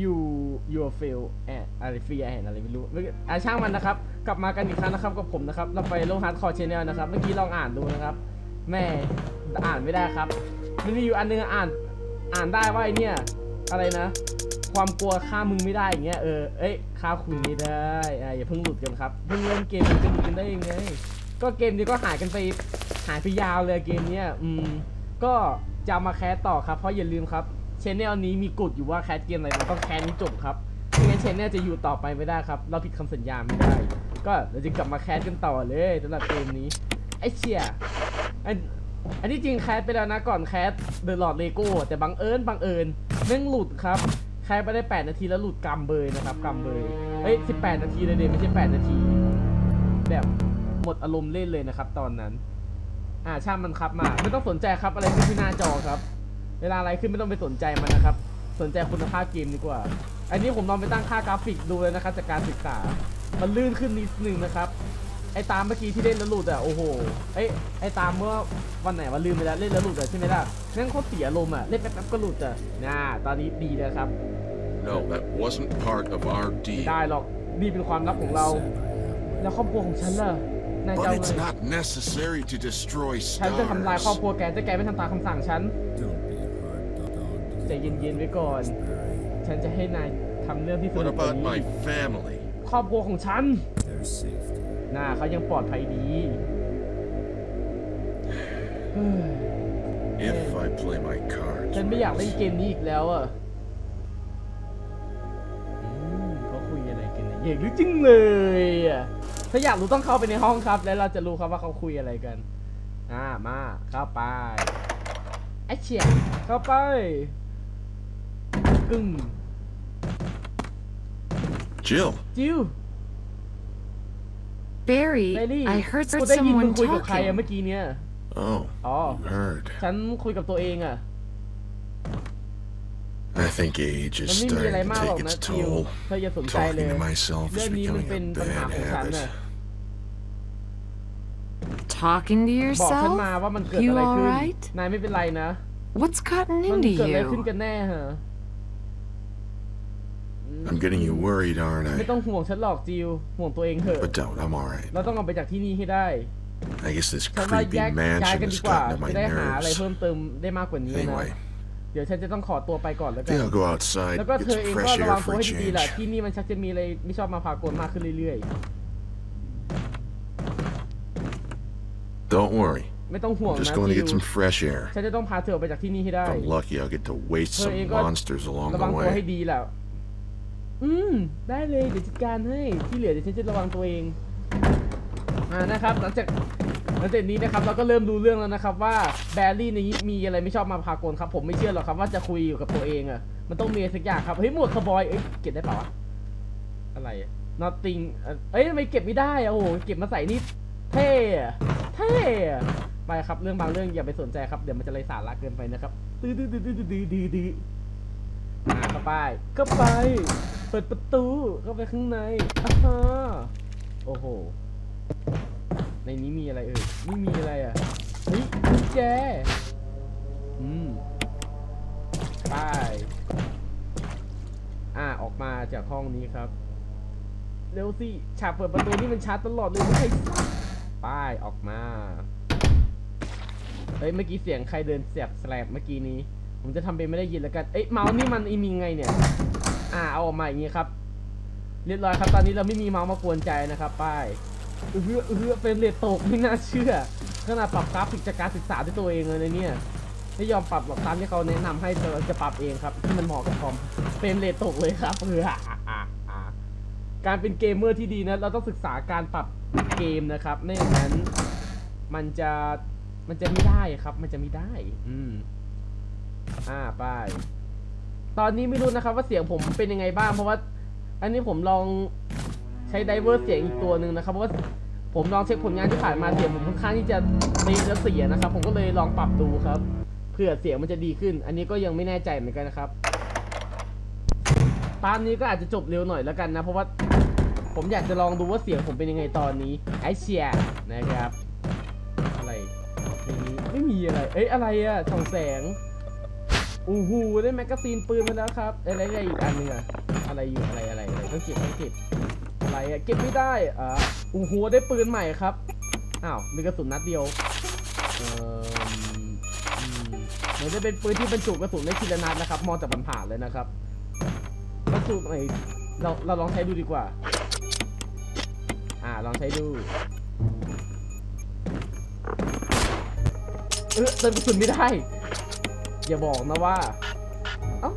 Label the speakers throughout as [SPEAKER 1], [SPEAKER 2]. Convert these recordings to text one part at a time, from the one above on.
[SPEAKER 1] you your fail แอะอะไรฟรีแอนอะไรไม่รู้ไอะช่างมันนะครับ กลับมากันอีกครั้งนะครับกับผมนะครับเราไปโลฮาร์ดคอร์ชแนลนะครับ เมื่อกี้ลองอ่านดูนะครับ แม่อ่านไม่ได้ครับมันมีอยู่อันนึงอ่านอ่านได้ว่าไอเนี่ย อะไรนะ ความกลัวฆ่ามึงไม่ได้อย่างเงี้ยเออเอ้ยฆ่าคุณไม่ได้อะอย่าเพิ่งหลุดกันครับเพิ่งเล่นเกมมันจะหลุดกันได้ยังไงก็เกมนี้ก็หายกันไปหายไปยาวเลยเกมเนี้ยอืมก็จะมาแคสต่อครับ เพราะอย่าลืมครับ ชแนลนี้มีกฎอยู่ว่าแคสเกมอะไรมันต้องแคสนี้จบครับไม่งั้นชแนลจะอยู่ต่อไปไม่ได้ครับ เราผิดคำสัญญาไม่ได้ ก็เราจะกลับมาแคสกันต่อเลยสำหรับเกมนี้ไอ้เชี่ยอันอันที่จริงแคสไปแล้วนะก่อนแคสเดอะลอดเลโก้แต่บังเอิญบังเอิญแม่องหลุดครับแคสไปได้ 8 นาทีแล้วหลุดกำเบยนะครับกำเบยเอ้ย18 นาทีเลยเดไม่ใช่ 8 นาที แบบหมดอารมณ์เล่นเลยนะครับ ตอนนั้น อ่าช่างมันครับมา ไม่ต้องสนใจครับอะไรที่หน้าจอครับ เวลาอะไรขึ้นไม่ต้องไปสนใจมันนะครับ สนใจคุณภาพเกมดีกว่า อันนี้ผมลองไปตั้งค่ากราฟิกดูเลยนะครับ จากการศึกษา มันลื่นขึ้นนิดนึงนะครับ ไอ้ตามเมื่อกี้ที่เล่นแล้วหลุดอะโอ้โหไอ้ยไอ้ตามเมื่อวันไหนว่าลืมไปแล้วเล่นแล้วหลุดอะใช่ไหมล่ะนั่นเขาเสียลมณ์อะเล่นแป๊บๆก็หลุดอะน่าตอนนี้ดีแล้วครับ
[SPEAKER 2] No, that wasn't part of our
[SPEAKER 1] ไม่
[SPEAKER 2] deal.
[SPEAKER 1] ได้หรอกนี่เป็นความลับของเรา แล้วครอบครัวของฉันล่ะนายจะ
[SPEAKER 2] But
[SPEAKER 1] เอา
[SPEAKER 2] it's
[SPEAKER 1] ไง
[SPEAKER 2] not necessary to destroy
[SPEAKER 1] ฉันจะทำลายครอบ
[SPEAKER 2] stars.
[SPEAKER 1] ครัวแกแต่แกไม่ทำตามคำสั่งฉัน
[SPEAKER 3] Don't
[SPEAKER 1] ใจเย็นๆไว้ก่อน ฉันจะให้นายทำเรื่องที่ส
[SPEAKER 2] What
[SPEAKER 1] นุกกว่า
[SPEAKER 2] about
[SPEAKER 1] นี้
[SPEAKER 2] my family?
[SPEAKER 1] ครอบครัวของฉัน
[SPEAKER 3] Their safety.
[SPEAKER 1] น่าเขายังปลอดภัยดีเฮ้ย
[SPEAKER 2] If I play my cards
[SPEAKER 1] ฉันไม่อยากเล่น
[SPEAKER 2] right.
[SPEAKER 1] เกมนี้อีกแล้วอะอืมเขาคุยอะไรกันเนี่ยอยากรู้จริงเลยอะถ้าอยากรู้ต้องเข้าไปในห้องครับ แล้วเราจะรู้ครับว่าเขาคุยอะไรกัน อ่ามาเข้าไปไอเฉียเข้าไป กึ่ง
[SPEAKER 2] Jill,
[SPEAKER 1] จิว
[SPEAKER 4] Barry,
[SPEAKER 1] เบลลี่
[SPEAKER 4] I heard
[SPEAKER 1] กูได้ยินมึง
[SPEAKER 4] someone
[SPEAKER 1] คุยกับใครอะ
[SPEAKER 4] talking.
[SPEAKER 1] เมื่อกี้เนี่ย
[SPEAKER 2] oh,
[SPEAKER 1] Oh.
[SPEAKER 2] you heard.
[SPEAKER 1] ฉันคุยกับตัวเองอะ
[SPEAKER 2] I think age
[SPEAKER 1] มัน
[SPEAKER 2] is
[SPEAKER 1] ไม่มีอะไร
[SPEAKER 2] starting
[SPEAKER 1] มาก
[SPEAKER 2] to
[SPEAKER 1] หรอก
[SPEAKER 2] take
[SPEAKER 1] นะ
[SPEAKER 2] its
[SPEAKER 1] จิว
[SPEAKER 2] toll.
[SPEAKER 1] เธออย่าสนใจเลย
[SPEAKER 2] Talking to myself
[SPEAKER 1] เรื่อ
[SPEAKER 2] is
[SPEAKER 1] งนี้มัน
[SPEAKER 2] becoming
[SPEAKER 1] เป็น
[SPEAKER 2] a
[SPEAKER 1] ปัญหา
[SPEAKER 2] bad
[SPEAKER 1] ของฉัน
[SPEAKER 2] habit.
[SPEAKER 1] น่ะ
[SPEAKER 4] Talking to
[SPEAKER 1] บอกฉัน
[SPEAKER 4] yourself?
[SPEAKER 1] มาว่ามันเกิด
[SPEAKER 4] You
[SPEAKER 1] อะไรขึ้น
[SPEAKER 4] alright?
[SPEAKER 1] นายไม่เป็นไรนะ
[SPEAKER 4] What's gotten
[SPEAKER 1] มัน
[SPEAKER 4] into
[SPEAKER 1] เกิดอะไรขึ้น
[SPEAKER 4] you?
[SPEAKER 1] กันแน่ฮะ
[SPEAKER 2] I'm getting you worried, aren't
[SPEAKER 1] ไม่
[SPEAKER 2] I?
[SPEAKER 1] ต้องห่วงฉันหรอกจิวห่วงตัวเองเถอะ
[SPEAKER 2] But don't, I'm alright.
[SPEAKER 1] เราต้องออกไปจากที่นี่ให้ได้
[SPEAKER 2] I guess this
[SPEAKER 1] ฉันว่า
[SPEAKER 2] creepy
[SPEAKER 1] แยกย้าย
[SPEAKER 2] mansion
[SPEAKER 1] กัน
[SPEAKER 2] is
[SPEAKER 1] ดีกว่า
[SPEAKER 2] starting to my
[SPEAKER 1] จะได้หาอะไร
[SPEAKER 2] nerves.
[SPEAKER 1] เพิ่มเติมได้มากกว่านี้นะ
[SPEAKER 2] Anyway,
[SPEAKER 1] เดี๋ยวฉันจะต้องขอตัวไปก่อนแล้ว
[SPEAKER 2] I
[SPEAKER 1] กัน
[SPEAKER 2] think I'll go outside,
[SPEAKER 1] แล้วก็
[SPEAKER 2] get
[SPEAKER 1] เธอ
[SPEAKER 2] some
[SPEAKER 1] เองก็
[SPEAKER 2] fresh
[SPEAKER 1] ระวั
[SPEAKER 2] air
[SPEAKER 1] งตัว
[SPEAKER 2] for a
[SPEAKER 1] ให้ดีๆแหละ
[SPEAKER 2] change.
[SPEAKER 1] ที่นี่มันชักจะมีอะไรไม่ชอบมาพากลมากขึ้นเรื่อย
[SPEAKER 2] Don't worry.
[SPEAKER 1] ๆ ไม่ต้องห่วง
[SPEAKER 2] I'm
[SPEAKER 1] นะ
[SPEAKER 2] just going to
[SPEAKER 1] จิ
[SPEAKER 2] get
[SPEAKER 1] ว
[SPEAKER 2] some fresh air.
[SPEAKER 1] ฉันจะต้องพาเธอออกไปจากที่นี่ให้ได้
[SPEAKER 2] If I'm lucky, I'll get to waste
[SPEAKER 1] เธอเอง
[SPEAKER 2] some
[SPEAKER 1] ก็
[SPEAKER 2] monsters along
[SPEAKER 1] ระ
[SPEAKER 2] the
[SPEAKER 1] วังตัวให้
[SPEAKER 2] way.
[SPEAKER 1] ดีแหละ อืม ได้เลย เดี๋ยวจัดการให้ ที่เหลือเดี๋ยวฉันจะระวังตัวเอง อ่า นะครับ หลังจาก หลังจากนี้นะครับ เราก็เริ่มรู้เรื่องแล้วนะครับ ว่าแบรี่ในนี้มีอะไรไม่ชอบมาพากลครับ ผมไม่เชื่อหรอกครับว่าจะคุยอยู่กับตัวเองอะมันต้องมีสักอย่างครับ เฮ้ย หมวกคาร์บอย เอ้ย เก็บได้เปล่าวะ อะไรอะ nothing เอ้ยทำไมเก็บไม่ได้อะโอ้โห เก็บมาใส่นี่ เท่อะเท่อะไปครับ เรื่องบางเรื่องอย่าไปสนใจครับ เดี๋ยวมันจะเลยสาระเกินไปนะครับดื้อดื้อดื้อดื้อดื้อดื้อดื้ออ่าเข้าไปเข้าไปเปิดประตูเข้าไปข้างในอ่าฮะโอ้โห ในนี้มีอะไรเอ่ยไม่มีอะไรอะเฮ้ยกุญแจอืมไปอ่าออกมาจากห้องนี้ครับเร็วสิฉากเปิดประตูนี่มันชาร์จตลอดเลยไม่ใช่ป้ายออกมาเฮ้ยเมื่อกี้เสียงใครเดินเสียบแสลบเมื่อกี้นี้ ผมจะทำเป็นไม่ได้ยินแล้วกัน เอ้ยเมาส์นี่มันอีมีไงเนี่ย อ่าเอาออกมาอย่างงี้ครับ เรียบร้อยครับ ตอนนี้เราไม่มีเมาส์มากวนใจนะครับ ป้ายเออเออเฟรมเรทตกไม่น่าเชื่อขนาดปรับกราฟิกจากการศึกษาด้วยตัวเองเลยนะเนี่ยไม่ยอมปรับหรอกตามที่เขาแนะนำให้เราจะปรับเองครับ ที่มันเหมาะกับคอมเฟรมเรทตกเลยครับเอออ่อการเป็นเกมเมอร์ที่ดีนะเราต้องศึกษาการปรับเกมนะครับไม่อย่างนั้นมันจะมันจะไม่ได้ครับ มันจะไม่ได้ อืมอ่าไป ตอนนี้ไม่รู้นะครับว่าเสียงผมเป็นยังไงบ้างเพราะว่า อันนี้ผมลองใช้ไดเวอร์เสียงอีกตัวหนึ่งนะครับเพราะว่าผมลองเช็คผลงานที่ผ่านมาเสียงผมค่อนข้างที่จะตีและเสียนะครับ ผมก็เลยลองปรับดูครับเพื่อเสียงมันจะดีขึ้น อันนี้ก็ยังไม่แน่ใจเหมือนกันนะครับตอนนี้ก็อาจจะจบเร็วหน่อยแล้วกันนะ เพราะว่าผมอยากจะลองดูว่าเสียงผมเป็นยังไงตอนนี้ไอเชียนะครับ อะไรไม่มีอะไร เอ้ยอะไรอะช่องแสง อ้โหได้แมกกาซีนปืนมาแล้วครับอะไรอะไรอีกอันนึงอะอะไรอยู่อะไรอะไรอะไรต้องเก็บต้องเก็บอะไรอะเก็บไม่ได้อ่าโอ้โหได้ปืนใหม่ครับอ้าวมีกระสุนนัดเดียวเออมเหมือนจะเป็นปืนที่บรรจุกระสุนได้ทีละนัดนะครับมองจากผ่านๆเลยนะครับกระสุนไหนเราเราลองใช้ดูดีกว่า อ่าลองใช้ดูเออเติมกระสุนไม่ได้ อย่าบอกนะว่า เอ้า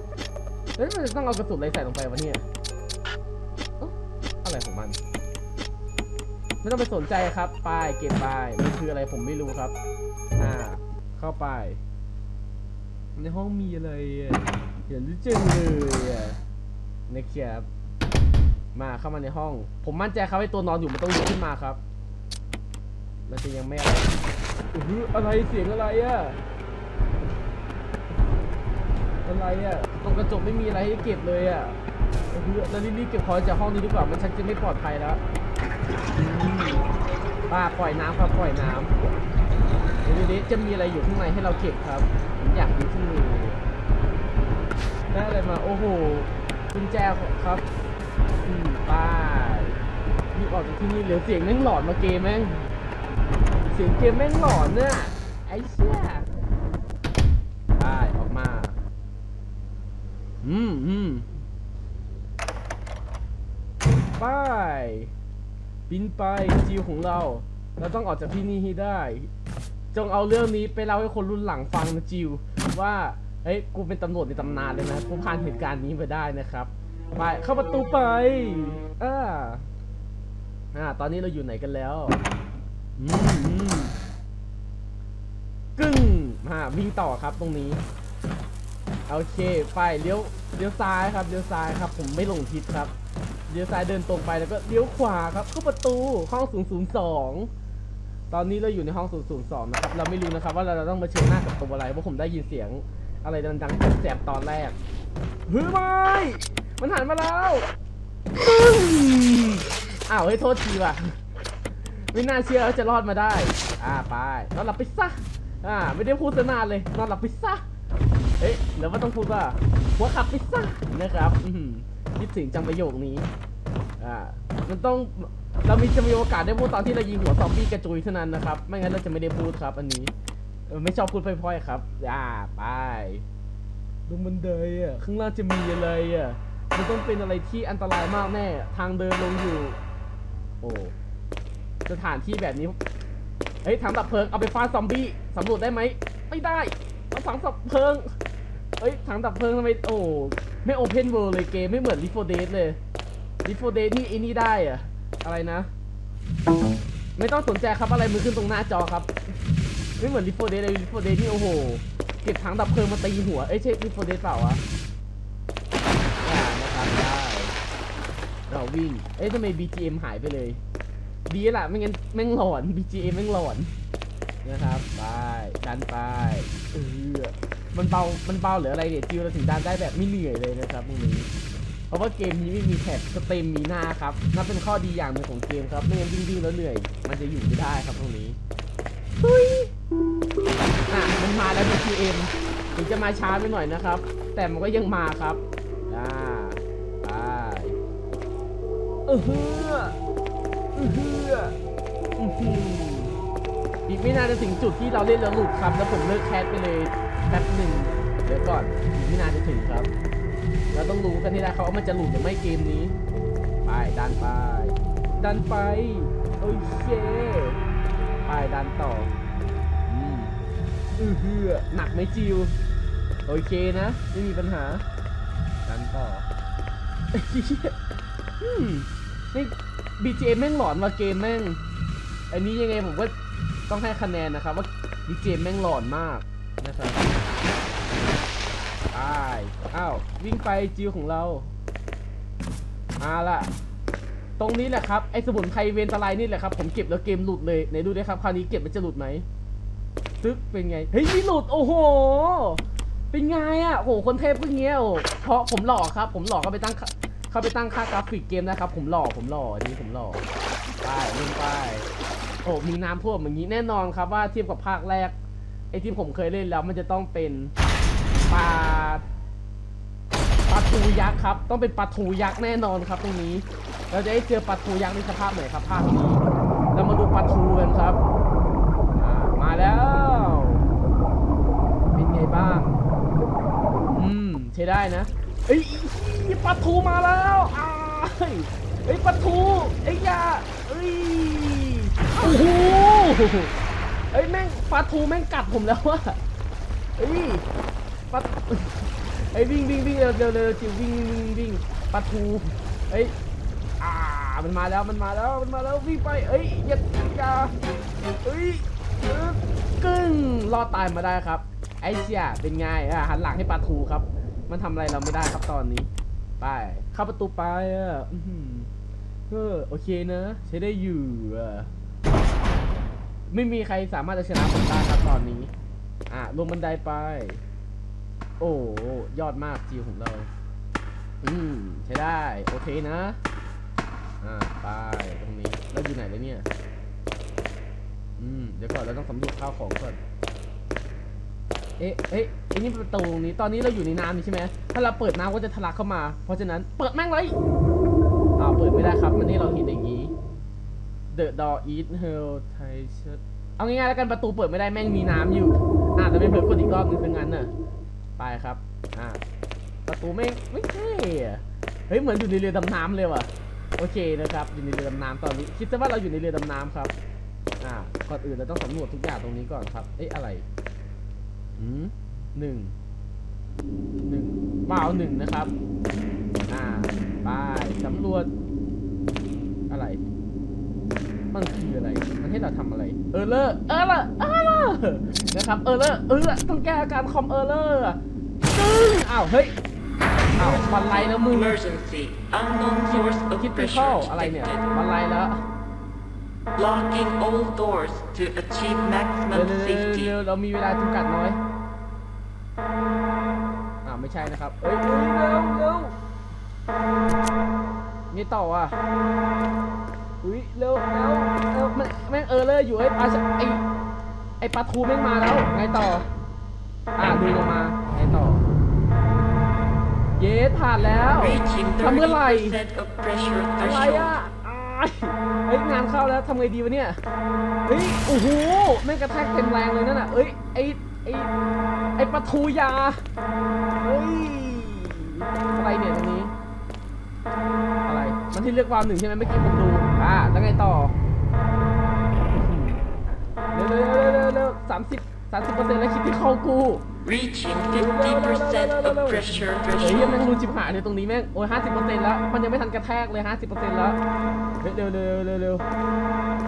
[SPEAKER 1] แล้วมันจะต้องเอากระสุนอะไรใส่ลงไปวะเนี่ยเอ้าอะไรของมัน ไม่ต้องไปสนใจครับป้ายเก็บป้ายมันคืออะไรผมไม่รู้ครับ อ่า เข้าไป ในห้องมีอะไรอะเห็นจังเลยอะนะครับมาเข้ามาในห้อง ผมมั่นใจครับไอ้ตัวนอนอยู่มันต้องลุกขึ้นมาครับ มันจะยังไม่อะไรอืออะไรเสียงอะไรอะ อะไรอะตรงกระจกไม่มีอะไรให้เก็บเลยอะโอ้โหแล้วรีบๆเก็บของจากห้องนี้ดีกว่ามันชักจะไม่ปลอดภัยแล้วอืมป้าปล่อยน้ำครับปล่อยน้ำเดี๋ยวนี้จะมีอะไรอยู่ข้างในให้เราเก็บครับผมอยากดูที่มือได้อะไรมาโอ้โหกุญแจครับอืมป้ายรีบออกจากที่นี่เหลือเสียงแม่งหลอนมาเกมแม่งเสียงเกมแม่งหลอนเนี่ยไอ้เชี่ยได้ออกมา อืมอืมไปบินไปจิวของเรา เราต้องออกจากที่นี่ให้ได้ จงเอาเรื่องนี้ไปเล่าให้คนรุ่นหลังฟังนะจิว ว่าเฮ้ยกูเป็นตำรวจในตำนานเลยนะกูผ่านเหตุการณ์นี้มาได้นะครับ ไปเข้าประตูไปอ่าอ่าตอนนี้เราอยู่ไหนกันแล้วอืมอืมกึ้งมาวิ่งต่อครับตรงนี้ โอเคไปเลี้ยวเลี้ยวซ้ายครับเลี้ยวซ้ายครับ ผมไม่หลงทิศครับเลี้ยวซ้ายเดินตรงไปแล้วก็เลี้ยวขวาครับเข้าประตูห้อง 002 ตอนนี้เราอยู่ในห้อง 002 นะครับ เราไม่รู้นะครับ ว่าเราต้องมาเชิญหน้ากับตัวอะไรเพราะผมได้ยินเสียงอะไรดังๆแสบตอนแรกเฮ้ยไม่มันหันมาแล้วอ้าวเฮ้โทษทีว่ะไม่น่าเชื่อว่าจะรอดมาได้ อ่าไปนอนหลับไปซะอ่า ไม่ได้พูดซะนานเลยนอนหลับไปซะ เอ๊ะหรือว่าต้องพูดว่าหัวขับไปซะนะครับคิดถึงจังประโยคนี้ อ่า มันต้องเรามีจะมีโอกาสได้พูดตอนที่เรายิงหัวซอมบี้กระจุยเท่านั้นนะครับ ไม่งั้นเราจะไม่ได้พูดครับ อันนี้ไม่ชอบพูดพร่อยๆครับอ่าไปลงบันไดอะข้างล่างจะมีอะไรอะมันต้องเป็นอะไรที่อันตรายมากแน่ ทางเดินลงอยู่ โอ้สถานที่แบบนี้เฮ้ยถังดับเพลิงเอาไปฟาดซอมบี้สำรวจได้ไหมไม่ได้เอาถังดับเพลิง เฮ้ยถังดับเพลิงทำไมโอ้ไม่โอเพนเวิลด์เลยเกมไม่เหมือนลิฟโฟเดสเลยลิฟโฟเดสนี่ไอ้นี่ได้อะอะไรนะ ไม่ต้องสนใจครับอะไรมือขึ้นตรงหน้าจอครับ ไม่เหมือนลิฟโฟเดสเลยลิฟโฟเดสนี่โอ้โหเก็บถังดับเพลิงมาตีหัวเอ้ยใช่ลิฟโฟเดสเปล่าวะอ่านะครับได้เราวิ่งเอ้ยทำไม BGM หายไปเลย ดีแหละไม่งั้นแม่งหลอน BGM แม่งหลอนนะครับไปดันไปเออ มันเบา มันเบาหรืออะไรเนี่ยจิวเราถึงดันได้แบบไม่เหนื่อยเลยนะครับตรงนี้ เพราะว่าเกมนี้ไม่มีแท็บสเต็มมีหน้าครับนั่นเป็นข้อดีอย่างหนึ่งของเกมครับ ไม่งั้นวิ่งๆแล้วเหนื่อย มันจะอยู่ไม่ได้ครับตรงนี้ทุยอะมันมาแล้ว BGM ถึงจะมาช้าไปหน่อยนะครับ แต่มันก็ยังมาครับ อ่าไปเออเฮืออื้อหืออื้อหืออีกไม่นานจะถึงจุดที่เราเล่นแล้วหลุดครับ แล้วผมเลิกแคสไปเลย แป๊บหนึ่งเดี๋ยวก่อนอีกไม่นานจะถึงครับ เราต้องรู้กันให้ได้ครับว่ามันจะหลุดหรือไม่เกมนี้ ไปดันไป ดันไป โอเค ไปดันต่อ อืมอือหือหนักไหมจิว โอเคนะ ไม่มีปัญหา ดันต่ออืมนี่ BGM แม่งหลอนว่ะเกมแม่ง อันนี้ยังไงผมก็ต้องให้คะแนนนะครับว่า BGM แม่งหลอนมากนะครับ อ้าววิ่งไปจิวของเรามาละตรงนี้แหละครับไอ้สมุนไพรเวนตาไลนี่แหละครับผมเก็บแล้วเกมหลุดเลยไหนดูดิครับคราวนี้เก็บมันจะหลุดไหมซึกเป็นไงเฮ้ยไม่หลุดโอ้โหเป็นไงอะโอ้โหคนเทพเพิ่งเงี้ยโอ้เพราะผมหล่อครับ ผมหล่อก็ไปตั้งเข้าไปตั้งค่ากราฟิกเกมนะครับ ผมหล่อผมหล่ออันนี้ผมหล่อไปเล่นไปโอ้มีน้ำท่วมอย่างนี้แน่นอนครับว่าเทียบกับภาคแรกไอ้ที่ผมเคยเล่นแล้วมันจะต้องเป็น ปลาปลาทูยักษ์ครับ ต้องเป็นปลาทูยักษ์แน่นอนครับตรงนี้ เราจะได้เจอปลาทูยักษ์ในสภาพไหนครับภาพนี้เรามาดูปลาทูกันครับมาแล้ว เป็นไงบ้าง อืมใช้ได้นะเอ้ยปลาทูมาแล้วอ้าเอ้ยปลาทูไอ้ยยาเอ้ยโอ้โหเอ้ยแม่งปลาทูแม่งกัดผมแล้วว่ะเอ้ย ปลาเอ้ยวิ่งวิ่งวิ่งเร็วเร็วเร็วจิ๋ววิ่งวิ่งวิ่งวิ่งปลาทูเอ้ยอ่ามันมาแล้วมันมาแล้วมันมาแล้ววิ่งไปเอ้ยอย่าอย่าเอ้ยเออกึ้งรอดตายมาได้ครับ ไอ้เชี่ยเป็นไงอะหันหลังให้ปลาทูครับ มันทำอะไรเราไม่ได้ครับตอนนี้ ไปเข้าประตูไปอะอื้อหือเออโอเคนะ ใช้ได้อยู่อะไม่มีใครสามารถจะชนะผมได้ครับตอนนี้ อะลงบันไดไป โอ้ยอดมากจิวของเรา อืมใช้ได้ โอเคนะ อ่าไปตรงนี้เราอยู่ไหนเลยเนี่ย อืม เดี๋ยวก่อนเราต้องสำรวจข้าวของก่อน เอ๊ะ เอ๊ะอ้นี่ประตูตรงนี้ ตอนนี้เราอยู่ในน้ำนี่ใช่ไหม ถ้าเราเปิดน้ำก็จะทะลักเข้ามา เพราะฉะนั้นเปิดแม่งเลยอ้าวเปิดไม่ได้ครับ มันนี่เราเห็นอย่างนี้ The door is held tight shut เอาง่ายๆแล้วกันประตูเปิดไม่ได้แม่งมีน้ำอยู่ อ่าแต่ไม่เปิดกดอีกรอบนึงเป็นงั้นน่ะ ไปครับ อ่า ประตูแม่ไม่เท่เฮ้ย เหมือนอยู่ในเรือดำน้ำเลยว่ะ โอเคนะครับ อยู่ในเรือดำน้ำตอนนี้ คิดซะว่าเราอยู่ในเรือดำน้ำครับ อ่า ก่อนอื่นเราต้องสำรวจทุกอย่างตรงนี้ก่อนครับ เอ๊ะ อะไรอืมหนึ่ง หนึ่งว้าวหนึ่งนะครับ อ่า ไปสำรวจ อะไร มันคืออะไร มันให้เราทำอะไร เออเลอร์เออเลอร์เออเลอร์นะครับ เออเลอร์เออต้องแก้อาการคอมเออเลอร์ ตึ้งอ้าวเฮ้ยอ้าวบันไลแล้วมึง
[SPEAKER 5] Emergency. Unknown source of
[SPEAKER 1] คิดไป
[SPEAKER 5] pressure
[SPEAKER 1] เข้าอะไรเนี่ย
[SPEAKER 5] detected.
[SPEAKER 1] บันไลแล้ว
[SPEAKER 5] Locking all doors to achieve
[SPEAKER 1] เร็ว
[SPEAKER 5] maximum
[SPEAKER 1] เร็ว
[SPEAKER 5] safety.
[SPEAKER 1] เร็วเรามีเวลาจำกัดน้อย อ่าไม่ใช่นะครับเอ้ยเอ้ยเร็วเร็วนี่ต่ออะอุ้ยเร็วเร็วเร็วมันแม่งเออเลยอยู่ไอ้ปลาไอ้ไอ้ปลาทูแม่งมาแล้ว ไงต่อ อ่าดูลงมา ไงต่อ เย้ผ่านแล้ว
[SPEAKER 5] Reaching
[SPEAKER 1] ทำเมื่อไหร่
[SPEAKER 5] 30% of pressure
[SPEAKER 1] อะไรอะ
[SPEAKER 5] threshold.
[SPEAKER 1] อายเฮ้ยงานเข้าแล้วทำไงดีวะเนี่ยเฮ้ยโอ้โหแม่งกระแทกเต็มแรงเลยนั่นน่ะเอ้ยไอไอไอปลาทูยาเฮ้ยอะไรเนี่ยตรงนี้อะไรมันที่เลือกวาล์วหนึ่งใช่ไหมเมื่อกี้ผมดูอ่าแล้วไงต่อเร็วเร็วเร็วเร็วเร็วสามสิบสามสิบเปอร์เซ็นต์แล้วคิดที่เข้ากู
[SPEAKER 5] Reaching 50% of pressure
[SPEAKER 1] เฮ้ยแม่ง
[SPEAKER 5] threshold.
[SPEAKER 1] รูจิบหายเลยตรงนี้แม่งโอ้ยห้าสิบเปอร์เซ็นต์แล้ว มันยังไม่ทันกระแทกเลยห้าสิบเปอร์เซ็นต์แล้วเฮ้ยเร็วเร็วเร็วเร็วเร็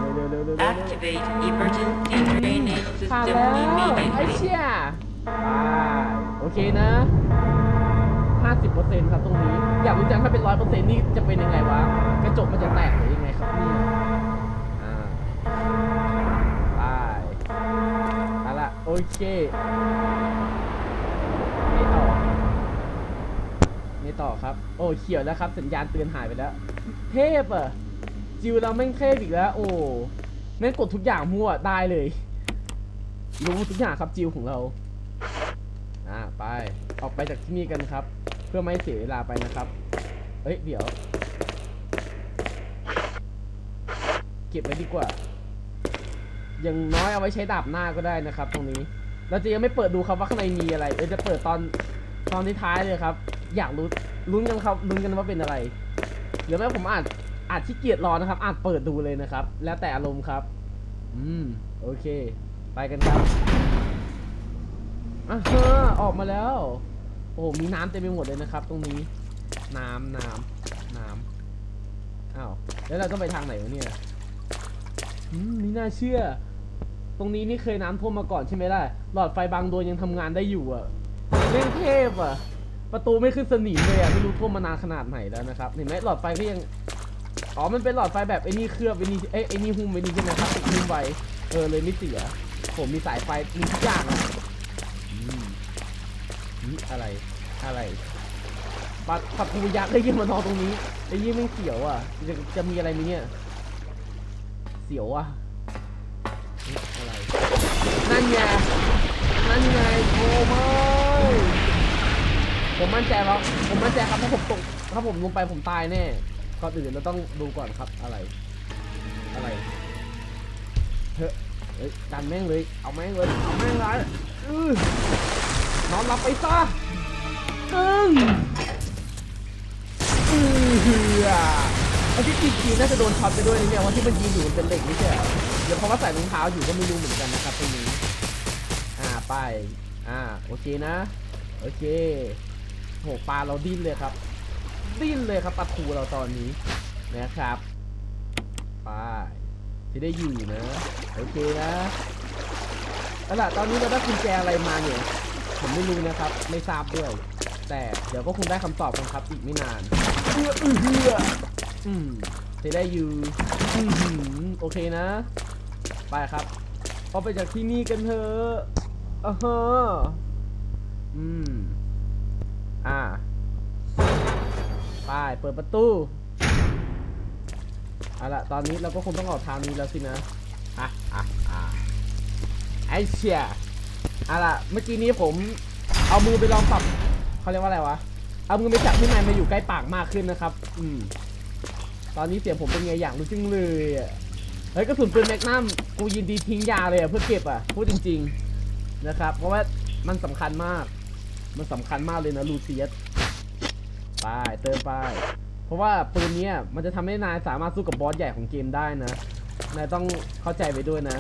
[SPEAKER 1] วเร็วเร็วเร็วเร็วเร็ว
[SPEAKER 5] Activate emergency drainage
[SPEAKER 1] ผ่าน
[SPEAKER 5] system
[SPEAKER 1] แล้วไอ้
[SPEAKER 5] immediately.
[SPEAKER 1] เชี่ยอ่าโอเคนะห้าสิบเปอร์เซ็นต์ครับตรงนี้ อยากรู้จังถ้าเป็นร้อยเปอร์เซ็นต์นี่จะเป็นยังไงวะ กระจกมันจะแตกหรือยังไงครับเนี่ยอ่าไปเอาละโอเคไม่ต่อไม่ ต่อครับ โอ้เขียวแล้วครับ สัญญาณเตือนหายไปแล้ว เทพอะจิวเราแม่งเทพอีกแล้ว โอ้แม่งกดทุกอย่างมั่วได้เลย รู้ทุกอย่างครับจิวของเรา อ่าไปออกไปจากที่นี่กันครับ เพื่อไม่เสียเวลาไปนะครับ เอ้ยเดี๋ยว เก็บไว้ดีกว่าอย่างน้อยเอาไว้ใช้ดาบหน้าก็ได้นะครับ ตรงนี้ เราจะยังไม่เปิดดูครับว่าข้างในมีอะไรเออจะเปิดตอนตอนท้ายๆเลยครับ อยากรู้ลุ้นกันครับลุ้นกันว่าเป็นอะไรหรือไม่ผมอาจอาจขี้เกียจรอนะครับ อาจเปิดดูเลยนะครับ แล้วแต่อารมณ์ครับ อืมโอเค ไปกันครับอะฮะออกมาแล้ว โอ้มีน้ำเต็มไปหมดเลยนะครับ ตรงนี้ น้ำน้ำน้ำอ้าวแล้วเราต้องไปทางไหนวะเนี่ยอืมนี่น่าเชื่อ ตรงนี้นี่เคยน้ำท่วมมาก่อนใช่ไหมล่ะหลอดไฟบางดวงยังทำงานได้อยู่อะเล่นเทพอะ ประตูไม่ขึ้นสนิมเลยอะไม่รู้ท่วมมานานขนาดไหนแล้วนะครับเห็นไหมหลอดไฟก็ยังอ๋อมันเป็นหลอดไฟแบบไอ้นี่เคลือบไอ้นี่เอ้ไอ้นี่หุ้มไอ้นี่ใช่ไหมครับติดหุ้มไวเออเลยไม่เสียผมมีสายไฟมีทุกอย่างอะอืมนี่อะไรอะไรปัดปัดทูยักษ์ได้ยินมานอนตรงนี้ไอ้ยี่ไม่เสียวอะจะจะมีอะไรไหมเนี่ยเสียวอะอะไรนั่นไงนั่นไงโอ้ไม่ ผมมั่นใจแล้วผมมั่นใจครับถ้าผมตกถ้าผมลงไปผมตายแน่ก่อนอื่นเราต้องดูก่อนครับอะไร อะไรเฮ้ยเฮ้ยกันแม่งเลย เอาแม่งเลย เอาแม่งเลยอือนอนหลับไปซะอึ้งอือเหือไอ้ที่จริงๆน่าจะโดนช็อตไปด้วยนะเนี่ยว่าที่มันยืนอยู่มันเป็นเหล็กนี่ใช่เหรอเดี๋ยวเพราะว่าใส่รองเท้าอยู่ก็ไม่รู้เหมือนกันนะครับตรงนี้ อ่าไป อ่าโอเคนะ โอเค โหปลาเราดิ้นเลยครับ ดิ้นเลยครับปลาทูเราตอนนี้นะครับไปที่ได้อยู่นะโอเคนะเอาล่ะตอนนี้เราได้กุญแจอะไรมาเนี่ย ผมไม่รู้นะครับ ไม่ทราบด้วย แต่เดี๋ยวก็คงได้คำตอบกันครับอีกไม่นานเอื้ออือเอื้ออืมที่ได้อยู่อือหือโอเคนะ ไปครับออกไปจากที่นี่กันเถอะอ่าฮะอืม อ่าไปเปิดประตูเอาละตอนนี้เราก็คงต้องออกทางนี้แล้วสินะอะอะอะไอเชียเอาละเมื่อกี้นี้ผมเอามือไปลองปรับเขาเรียกว่าอะไรวะ เอามือไปจับที่มันมาอยู่ใกล้ปากมากขึ้นนะครับ อืม ตอนนี้เสียงผมเป็นไงอย่างรู้จึงเลยเฮ้ยกระสุนปืนแมกนัมกูยินดีทิ้งยาเลยอะเพื่อเก็บอะพูดจริง ๆ นะครับ เพราะว่ามันสำคัญมาก มันสำคัญมากเลยนะลูเซียสไปเติมไปเพราะว่าปืนเนี้ยมันจะทำให้นายสามารถสู้กับบอสใหญ่ของเกมได้นะนายต้องเข้าใจไปด้วยนะ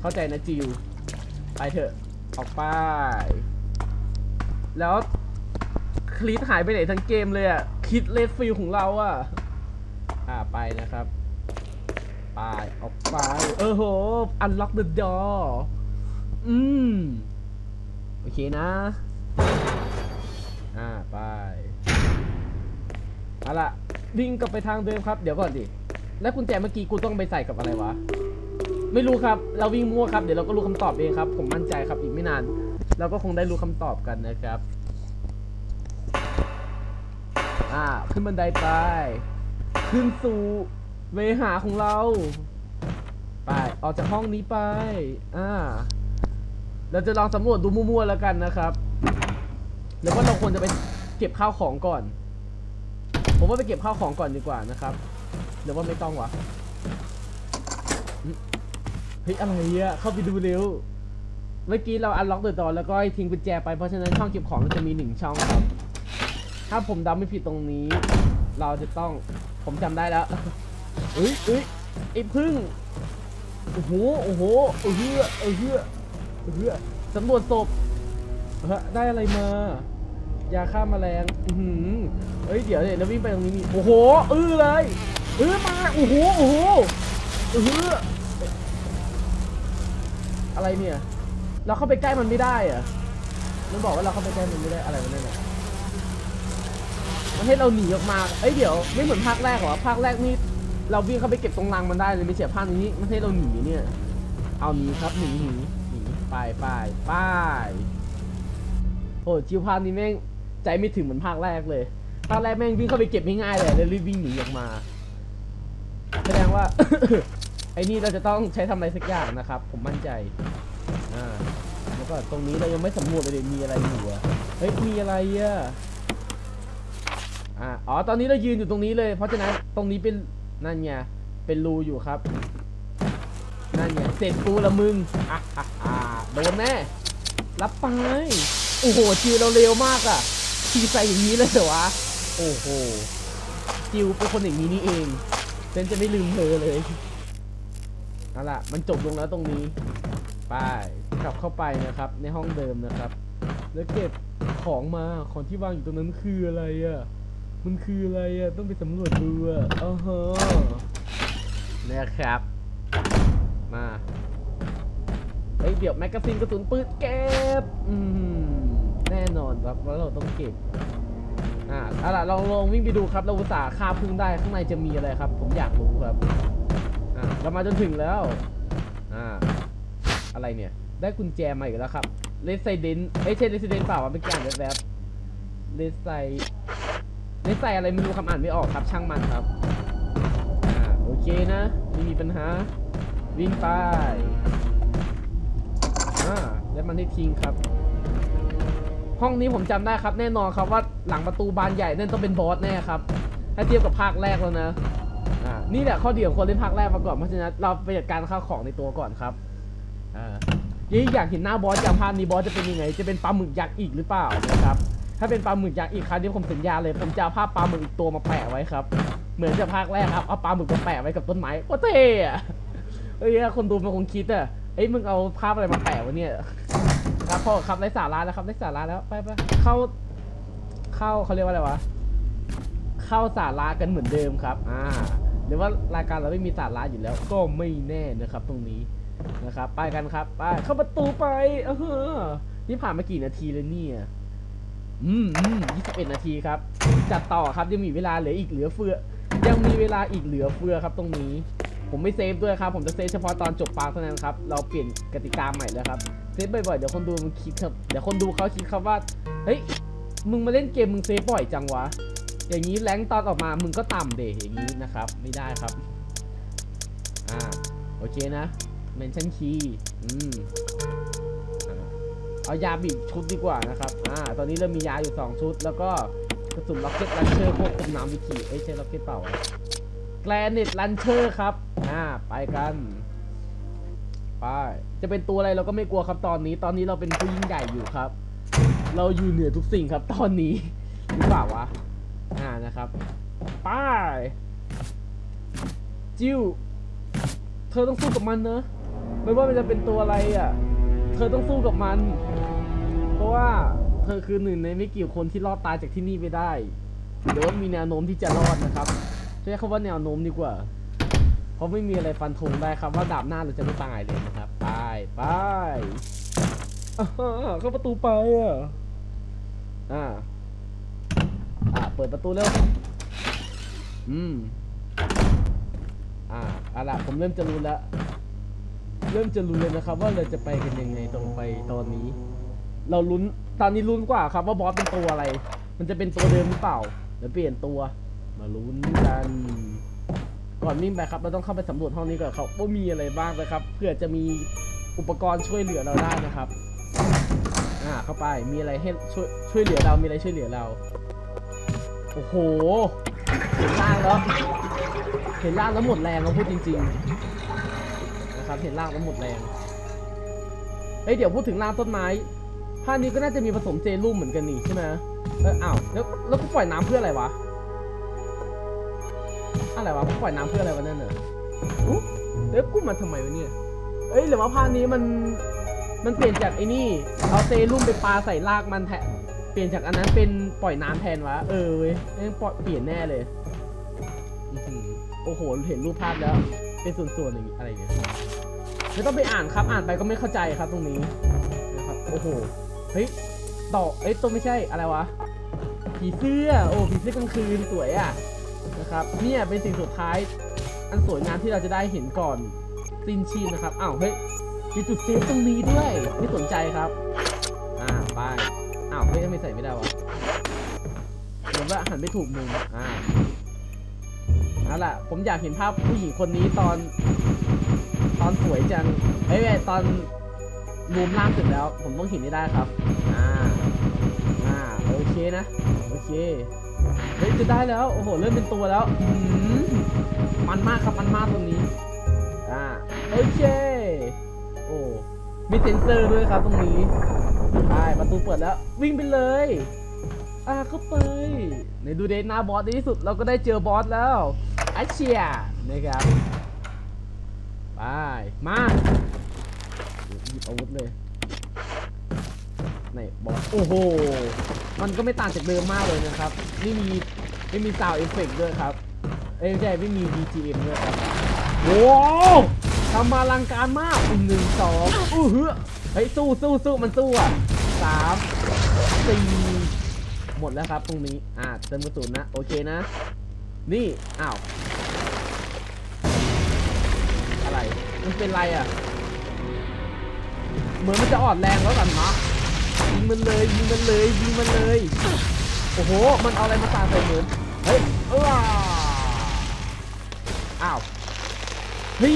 [SPEAKER 1] เข้าใจนะจิวไปเถอะออกไปแล้วคลิปหายไปไหนทั้งเกมเลยอะคลิปเลดฟิลของเราอะอ่าไปนะครับไปออกไปเออโห unlock the door อืม โอเคนะ อ่าไปเอาล่ะวิ่งกลับไปทางเดิมครับ เดี๋ยวก่อนดิ แล้วกุญแจเมื่อกี้กูต้องไปใส่กับอะไรวะ ไม่รู้ครับ เราวิ่งมั่วครับ เดี๋ยวเราก็รู้คำตอบเองครับ ผมมั่นใจครับอีกไม่นาน เราก็คงได้รู้คำตอบกันนะครับ อ่า ขึ้นบันไดไป ขึ้นสู่เวหาของเรา ไป ออกจากห้องนี้ไป อ่า เราจะลองสำรวจดูมั่วๆแล้วกันนะครับ แล้วว่าเราควรจะไปเก็บข้าวของก่อน ผมว่าไปเก็บข้าวของก่อนดีกว่านะครับหรือว่าไม่ต้องวะเฮ้ยอะไรอะเข้าไปดูเร็ว เมื่อกี้เราอันล็อกเดอะดอแล้วก็ทิ้งกุญแจไปเพราะฉะนั้นช่องเก็บของจะมีหนึ่งช่องครับ ถ้าผมเดาไม่ผิดตรงนี้ เราจะต้องผมจำได้แล้วเอ้ยเอ้ยไอ้พึ่งโอ้โหโอ้โหเออเฮือเออเฮือเออเฮือสำรวจศพฮ้ยได้อะไรมา ยาฆ่าแมลงอือหือเฮ้ยเดี๋ยวเนี่ยเราวิ่งไปตรงนี้มีโอ้โหอื้อเลยอื้อมาโอ้โหโอ้โหอื้ออะไรเนี่ยเราเข้าไปใกล้มันไม่ได้อะมันบอกว่าเราเข้าไปใกล้มันไม่ได้อะไรมันนั่นน่ะมันให้เราหนีออกมาเอ้ยเดี๋ยวไม่เหมือนภาคแรกหรอภาคแรกนี่เราวิ่งเข้าไปเก็บตรงรังมันได้เลยไม่เสียภาคนี้มันให้เราหนีเนี่ย เอาหนีครับหนีหนีหนีไปไปไปโอ้จิวภาคนี้แม่ง ใจไม่ถึงเหมือนภาคแรกเลย ภาคแรกแม่งวิ่งเข้าไปเก็บง่ายๆเลยแล้วรีบวิ่งหนีออกมา แสดงว่า ไอ้นี่เราจะต้องใช้ทำอะไรสักอย่างนะครับ ผมมั่นใจ อ่า แล้วก็ตรงนี้เรายังไม่สำรวจเลยมีอะไรอยู่อะเฮ้ยมีอะไรอะอ่าอ๋อ ตอนนี้เรายืนอยู่ตรงนี้เลย เพราะฉะนั้นตรงนี้เป็นนั่นไง เป็นรูอยู่ครับ นั่นไง เสร็จกูละมึงอะอะอะโดนแน่ รับไป โอ้โห จิวเราเร็วมากอะ ทีใส่อย่างนี้เลยเหรอวะ โอ้โห จิวเป็นคนอย่างนี้นี่เองเซนจะไม่ลืมเธอเลยเอาล่ะ มันจบลงแล้วตรงนี้ ไปกลับเข้าไปนะครับ ในห้องเดิมนะครับ แล้วเก็บของมาของที่วางอยู่ตรงนั้นคืออะไรอะมันคืออะไรอะต้องไปสำรวจดูอะอ๋อฮะนะครับ มาเฮ้ยเดี๋ยวแมกกาซีนกระสุนปืนเก็บ อืม แน่นอนครับว่าเราต้องเก็บอ่าเอาล่ะลองลองวิ่งไปดูครับ เราอุตส่าห์ฆ่าพึ่งได้ข้างในจะมีอะไรครับ ผมอยากรู้ครับอ่าเรามาจนถึงแล้วอ่าอะไรเนี่ย ได้กุญแจมาอีกแล้วครับเลสไซเดนเอ้ยใช่เลสไซเดนเปล่าวะไม่อกี้อ่านแวบเลสไซเลสไซอะไรไม่รู้คำอ่านไม่ออกครับ ช่างมันครับอ่าโอเคนะไม่มีปัญหาวิ่งไปอ่าแล้วมันให้ทิ้งครับ ห้องนี้ผมจำได้ครับแน่นอนครับว่าหลังประตูบานใหญ่นั่นต้องเป็นบอสแน่ครับถ้าเทียบกับภาคแรกแล้วนะอ่านี่แหละข้อดีของคนเล่นภาคแรกมาก่อนเพราะฉะนั้นเราไปจัดการข้าวของในตัวก่อนครับอ่ายี่อยากเห็นหน้าบอสจำภาพนี้บอสจะเป็นยังไง จะเป็นปลาหมึกยักษ์อีกหรือเปล่านะครับถ้าเป็นปลาหมึกยักษ์อีกครั้งนี้ผมสัญญาเลย ผมจะเอาภาพปลาหมึกอีกตัวมาแปะไว้ครับ เหมือนจะภาคแรกครับเอาปลาหมึกมาแปะไว้กับต้นไม้โคตรเท่อะเอ้ยคนดูมันคงคิดอะเอ้ยมึงเอาภาพอะไรมาแปะวะเนี่ย ครับพ่อครับได้สาระแล้วครับได้สาระแล้วไปไปเข้า เข้าเขาเรียกว่าอะไรวะ เข้าสาระกันเหมือนเดิมครับ อ่า หรือว่ารายการเราไม่มีสาระอยู่แล้ว ก็ไม่แน่นะครับ ตรงนี้นะครับ ไปกันครับ ไปเข้าประตูไปเออนี่ผ่านมากี่นาทีแล้วเนี่ย อืมอืมยี่สิบเอ็ดนาทีครับ จัดต่อครับยังมีเวลาเหลืออีกเหลือเฟือ ยังมีเวลาอีกเหลือเฟือครับตรงนี้ ผมไม่เซฟด้วยครับ ผมจะเซฟเฉพาะตอนจบปาร์ทเท่านั้นครับ เราเปลี่ยนกติกาใหม่แล้วครับ เซฟบ่อยๆ เดี๋ยวคนดูมันคิดครับ เดี๋ยวคนดูเขาคิดครับว่า เฮ้ย มึงมาเล่นเกมมึงเซฟบ่อยจังวะ อย่างนี้แรงตอนออกมา มึงก็ต่ำเดอย่างนี้นะครับ ไม่ได้ครับ อ่า โอเคนะเมนชั่นคีย์อืมเอายาบีบชุดดีกว่านะครับ อ่า ตอนนี้เริ่มมียาอยู่ 2 ชุด แล้วก็กระสุนล็อกเก็ตลันเชอร์ควบคุมน้ำวิธีเอ้ยใช่ล็อกเก็ตเปล่า แกลน็ตลันเชอร์ครับ อ่า ไปกัน ไป จะเป็นตัวอะไรเราก็ไม่กลัวครับตอนนี้ ตอนนี้เราเป็นผู้ยิ่งใหญ่อยู่ครับ เราอยู่เหนือทุกสิ่งครับตอนนี้หรือเปล่าวะ อ่านะครับ ไป จิวเธอต้องสู้กับมันนะไม่ว่ามันจะเป็นตัวอะไรอะ เธอต้องสู้กับมัน เพราะว่าเธอคือหนึ่งในไม่กี่คนที่รอดตายจากที่นี่ไปได้หรือว่ามีแนวโน้มที่จะรอดนะครับ ใช้คำว่าแนวโน้มดีกว่า เพราะไม่มีอะไรฟันธงได้ครับว่าดาบหน้าเราจะไม่ตายเลยนะครับ ไปไปอ่าเข้าประตูไปอะ อ่า อ่า เปิดประตูเร็ว อืม อ่าเอาล่ะผมเริ่มจะรู้แล้ว เริ่มจะรู้เลยนะครับ ว่าเราจะไปกันยังไงตรงไปตอนนี้ เราลุ้น ตอนนี้ลุ้นกว่าครับว่าบอสเป็นตัวอะไร มันจะเป็นตัวเดิมหรือเปล่าเดี๋ยวเปลี่ยนตัว มาลุ้นกัน ก่อนวิ่งไปครับ เราต้องเข้าไปสำรวจห้องนี้ก่อนครับว่ามีอะไรบ้างนะครับ เพื่อจะมีอุปกรณ์ช่วยเหลือเราได้นะครับ อ่าเข้าไปมีอะไรให้ช่วยช่วยเหลือเรา มีอะไรช่วยเหลือเรา โอ้โห เห็นล่างแล้ว เห็นล่างแล้วหมดแรงเราพูดจริง ๆ นะครับ เห็นล่างแล้วหมดแรง เฮ้ยเดี๋ยวพูดถึงล่างต้นไม้ภาคนี้ก็น่าจะมีผสมเจลุ่มเหมือนกันนี่ใช่ไหมเอออ้าวแล้วแล้วกูปล่อยน้ำเพื่ออะไรวะ อะไรวะปล่อยน้ำเพื่ออะไรวะเนั่นน่ะเอ๊ะกูมาทำไมวะเนี่ย เอ้ยหรือว่าพานนี้มันมันเปลี่ยนจากไอ้นี่ เอาเซรุ่มไปปาใส่ลากมันแทนเปลี่ยนจากอันนั้นเป็นปล่อยน้ำแทนวะ เออเว้ยแม่เปลี่ยนแน่เลยโอ้โห เห็นรูปภาพแล้ว เป็นส่วนๆอย่างนี้อะไรเนี่ยไม่ต้องไปอ่านครับอ่านไปก็ไม่เข้าใจครับตรงนี้นะครับโอ้โหเฮ้ยต่อเอ้ยตัวไม่ใช่อะไรวะผีเสื้อ โอ้ผีเสื้อกลางคืนสวยอะ นะครับเนี่ยเป็นสิ่งสุดท้าย อันสวยงามที่เราจะได้เห็นก่อนสิ้นชีพนะครับอ้าวเฮ้ยมีจุดเซฟตรงนี้ด้วยไม่สนใจครับอ่าไปอ้าวเฮ้ยทำไมใส่ไม่ได้วะเหมือนว่าหันไม่ถูกมุมอ่าเอาล่ะผมอยากเห็นภาพผู้หญิงคนนี้ตอน ตอนสวยจังเฮ้ยตอนรวมร่างเสร็จแล้ว ผมต้องเห็นให้ได้ครับ อ่า อ่า โอเคนะ โอเค เฮ้ยจะได้แล้ว โอ้โห เริ่มเป็นตัวแล้วอื้อหือมันมากครับ มันมากตรงนี้ อ่า โอเค โอ้ มีเซนเซอร์ด้วยครับตรงนี้ใช่ประตูเปิดแล้ว วิ่งไปเลย อ่าเข้าไป ในดูเดทหน้าบอสที่สุด เราก็ได้เจอบอสแล้วไอเชียนะครับ ไป มาหยิบอาวุธเลย ไหนบอสโอ้โห มันก็ไม่ต่างจากเดิมมากเลยนะครับ ไม่มีไม่มีซาวเอฟเฟกด้วยครับเอ้ยไม่ใช่ไม่มี BGM ด้วยครับโว้วทำมาลังการมากหนึ่งสองอู้เฮ้อเฮ้ยสู้สู้สู้มันสู้อะสามสี่หมดแล้วครับตรงนี้อ่าเติมกระสุนนะ โอเคนะ นี่อ้าวอะไรมันเป็นไรอะ เหมือนมันจะอ่อนแรงแล้วกันเนาะ ยิงมันเลยยิงมันเลยยิงมันเลย โอ้โห มันเอาอะไรมาตาใส่เหมือนเฮ้ยเอออ้าวเฮ้ย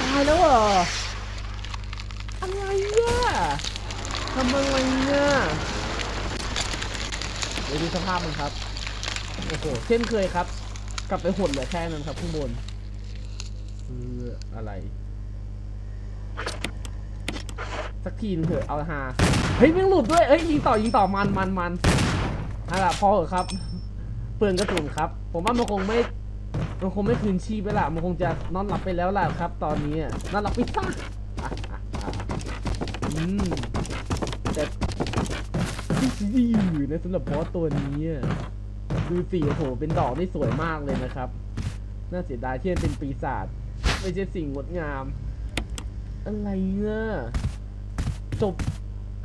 [SPEAKER 1] ตายแล้วเหรออะไรเนี่ยทำอะไรเนี่ยเดี๋ยวดูสภาพมันครับ โอ้โหเช่นเคยครับ กลับไปหดเหลือแค่นั้นครับข้างบนคืออะไร สักทีนึงเถอะเอาฮาเฮ้ยม่งหลุดด้วยเอ้ยยิงต่อยิงต่อมันมันมันเอาล่ะพอเหอะครับเปลืองกระสุนครับ ผมว่ามันคงไม่มันคงไม่คืนชีพไปละมันคงจะนอนหลับไปแล้วล่ะครับ ตอนนี้นอนหลับไปซะอืมแต่ที่อยู่นะสำหรับบอสตัวนี้ดูสิโอ้โหเป็นดอกที่สวยมากเลยนะครับ น่าเสียดายที่มันเป็นปีศาจไม่ใช่สิ่งงดงาม อะไรเนี่ย จบ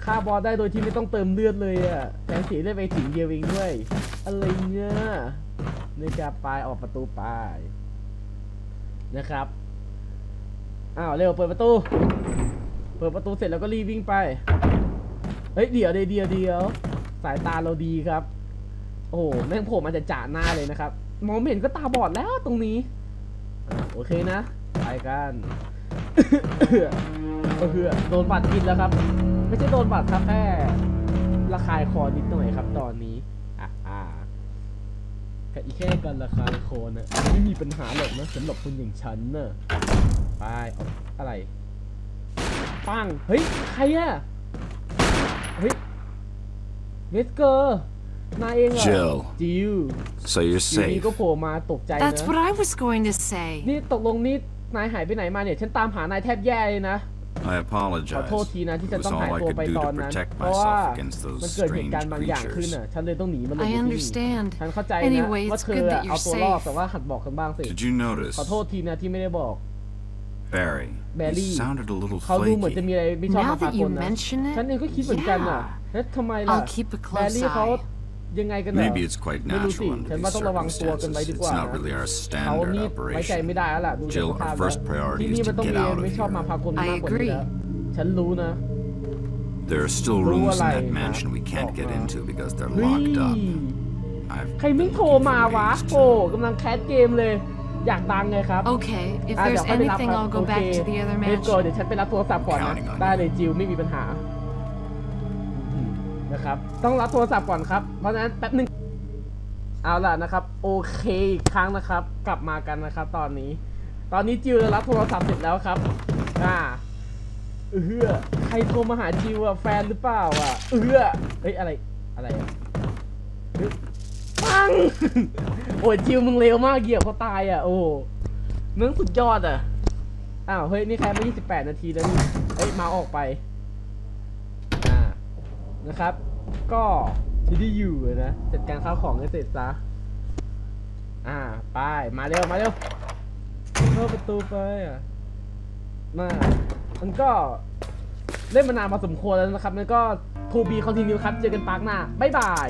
[SPEAKER 1] ฆ่าบอสได้โดยที่ไม่ต้องเติมเลือดเลยอะแถมเสียเลือดไปถึงเดียวเองด้วย อะไรเนี่ยในกาปลายออกประตูไปนะครับ อ้าวเร็วเปิดประตู เปิดประตูเสร็จแล้วก็รีบวิ่งไป เฮ้ยเดี๋ยวเดี๋ยวเดี๋ยว สายตาเราดีครับ โอ้โหแม่งโผมอาจจะจ่าหน้าเลยนะครับ มองเห็นก็ตาบอดแล้วตรงนี้อโอเคนะ ไปกัน ก็คือโดนบัตรกินแล้วครับ ไม่ใช่โดนบัตรครับแค่ระคายคอนิดหน่อยครับ ตอนนี้อะอ่ากับอีแค่กันระคายคอนะไม่มีปัญหาหรอกนะสำหรับคนอย่างฉันน่ะไปเอาอะไรปังเฮ้ยใครอะเฮ้ยเวสเกอร์นายเองเหรอ
[SPEAKER 2] Jill
[SPEAKER 1] จิว
[SPEAKER 2] So you're
[SPEAKER 1] อยู่ดี
[SPEAKER 2] safe.
[SPEAKER 1] ก็โผล่มาตกใจ
[SPEAKER 4] That's
[SPEAKER 1] นะ
[SPEAKER 4] what I was going to say.
[SPEAKER 1] นี่ตกลงนี่นายหายไปไหนมาเนี่ย ฉันตามหานายแทบแย่เลยนะ
[SPEAKER 2] I
[SPEAKER 1] ขอ
[SPEAKER 2] apologize.
[SPEAKER 1] โทษทีนะที่
[SPEAKER 2] It
[SPEAKER 1] ฉัน
[SPEAKER 2] was
[SPEAKER 1] ต้องหาย
[SPEAKER 2] all I
[SPEAKER 1] ตัว
[SPEAKER 2] could
[SPEAKER 1] ไป
[SPEAKER 2] do
[SPEAKER 1] ตอน
[SPEAKER 2] to
[SPEAKER 1] นั้น
[SPEAKER 2] protect
[SPEAKER 1] เพราะว่า
[SPEAKER 2] myself against
[SPEAKER 1] มัน
[SPEAKER 2] those
[SPEAKER 1] เกิดเหตุ
[SPEAKER 2] strange
[SPEAKER 1] การณ์บางอย่างขึ้น
[SPEAKER 2] creatures.
[SPEAKER 1] อะฉันเลยต้องหนีมาหลบอ
[SPEAKER 4] I
[SPEAKER 1] ยู่ที่นี่
[SPEAKER 4] understand.
[SPEAKER 1] ฉันเข้าใจนะ
[SPEAKER 4] Anyway,
[SPEAKER 1] ว่า
[SPEAKER 4] it's
[SPEAKER 1] เธอ
[SPEAKER 4] good
[SPEAKER 1] อะ
[SPEAKER 4] that
[SPEAKER 1] เอา
[SPEAKER 4] you're
[SPEAKER 1] ตัวรอด
[SPEAKER 4] safe.
[SPEAKER 1] แต่ว่าหัดบอกกันบ้างสิ
[SPEAKER 2] Did you notice?
[SPEAKER 1] ขอโทษทีนะที่ไม่ได้บอก
[SPEAKER 2] Barry.
[SPEAKER 1] Barry.
[SPEAKER 2] You sounded a little
[SPEAKER 1] เขาดูเหมือนจะมี
[SPEAKER 2] flaky.
[SPEAKER 1] อะไรไม่ชอบ
[SPEAKER 4] Now
[SPEAKER 1] มาพา
[SPEAKER 4] that
[SPEAKER 1] ก
[SPEAKER 4] you
[SPEAKER 1] ลนะ
[SPEAKER 4] mention it,
[SPEAKER 1] ฉันเองก็คิดเหมือนกันอะ
[SPEAKER 4] yeah.
[SPEAKER 1] เฮ้ยทำไมล่ะ
[SPEAKER 4] I'll keep a
[SPEAKER 1] แบล
[SPEAKER 4] close
[SPEAKER 1] ลี่เขา
[SPEAKER 4] eye.
[SPEAKER 1] ยังไงกันเหรอ
[SPEAKER 2] Maybe it's quite
[SPEAKER 1] ไม่รู้สิ
[SPEAKER 2] natural
[SPEAKER 1] ฉัน
[SPEAKER 2] under
[SPEAKER 1] ว่า
[SPEAKER 2] these
[SPEAKER 1] ต้องระวังตัวกันไว้ดี
[SPEAKER 2] circumstances.
[SPEAKER 1] กว่า
[SPEAKER 2] It's
[SPEAKER 1] นะ
[SPEAKER 2] not really our
[SPEAKER 1] เขา
[SPEAKER 2] standard
[SPEAKER 1] นี่ไว้ใจไม่
[SPEAKER 2] operation.
[SPEAKER 1] ได้แล้วล่ะดูจาก
[SPEAKER 2] Jill,
[SPEAKER 1] สภาพ
[SPEAKER 2] our
[SPEAKER 1] แล้ว
[SPEAKER 2] first priority
[SPEAKER 1] ที่
[SPEAKER 2] is
[SPEAKER 1] นี่มัน
[SPEAKER 2] to
[SPEAKER 1] ต้อง
[SPEAKER 2] get
[SPEAKER 1] มี
[SPEAKER 2] out of
[SPEAKER 1] ไม่ชอบมา
[SPEAKER 2] here.
[SPEAKER 1] พากล
[SPEAKER 4] I
[SPEAKER 1] มากกว่านี้
[SPEAKER 4] agree.
[SPEAKER 1] แล้วฉันรู้นะ
[SPEAKER 2] There are still
[SPEAKER 1] รู้
[SPEAKER 2] rooms
[SPEAKER 1] อะไร
[SPEAKER 2] in that
[SPEAKER 1] นะ
[SPEAKER 2] mansion we can't get
[SPEAKER 1] บอกมา
[SPEAKER 2] into because they're
[SPEAKER 1] เฮ้ย
[SPEAKER 2] locked up. I've
[SPEAKER 1] ใครไม่
[SPEAKER 2] been
[SPEAKER 1] โทร
[SPEAKER 2] looking
[SPEAKER 1] มา
[SPEAKER 2] for
[SPEAKER 1] วะ
[SPEAKER 2] ways
[SPEAKER 1] โอ้
[SPEAKER 2] to
[SPEAKER 1] กำลังแคสเกมเลย อยากดังไงครับ
[SPEAKER 4] Okay, if
[SPEAKER 1] อ่ะ
[SPEAKER 4] there's
[SPEAKER 1] เดี๋ยวค่อยไปรับ
[SPEAKER 4] anything,
[SPEAKER 1] ครับ
[SPEAKER 4] I'll
[SPEAKER 1] โอ
[SPEAKER 4] go
[SPEAKER 1] เค
[SPEAKER 4] back to the other
[SPEAKER 1] เดี๋ยวก่อน
[SPEAKER 4] mansion.
[SPEAKER 1] เดี๋ยวฉันไปรับโทรศัพท์ก่อนนะ
[SPEAKER 2] Counting on
[SPEAKER 1] ได้เลยจิวไม่มีปัญหาอืม นะครับ ต้องรับโทรศัพท์ก่อนครับ เพราะฉะนั้นแป๊บหนึ่งเอาล่ะนะครับ โอเคอีกครั้งนะครับ กลับมากันนะครับ ตอนนี้ ตอนนี้จิวรับโทรศัพท์เสร็จแล้วครับอ่าเออใครโทรมาหาจิวอะแฟนหรือเปล่าอะเออเฮ้ยอะไรอะไรอะปังโอ้ยจิวมึงเร็วมากเหยียบเขาตายอะโอ้มึงสุดยอดอะอ้าวเฮ้ยนี่ใครมา28 นาทีแล้วนี่เฮ้ยมาออกไป นะครับ ก็ที่ได้อยู่อะนะจัดการข้าวของให้เสร็จซะ อ่าไปมาเร็วมาเร็วเข้าประตูไปอะมามันก็เล่นมานานพอสมควรแล้วนะครับ มันก็ทูบีคอนติเนียครับ เจอกันปาร์กหน้า บ๊ายบาย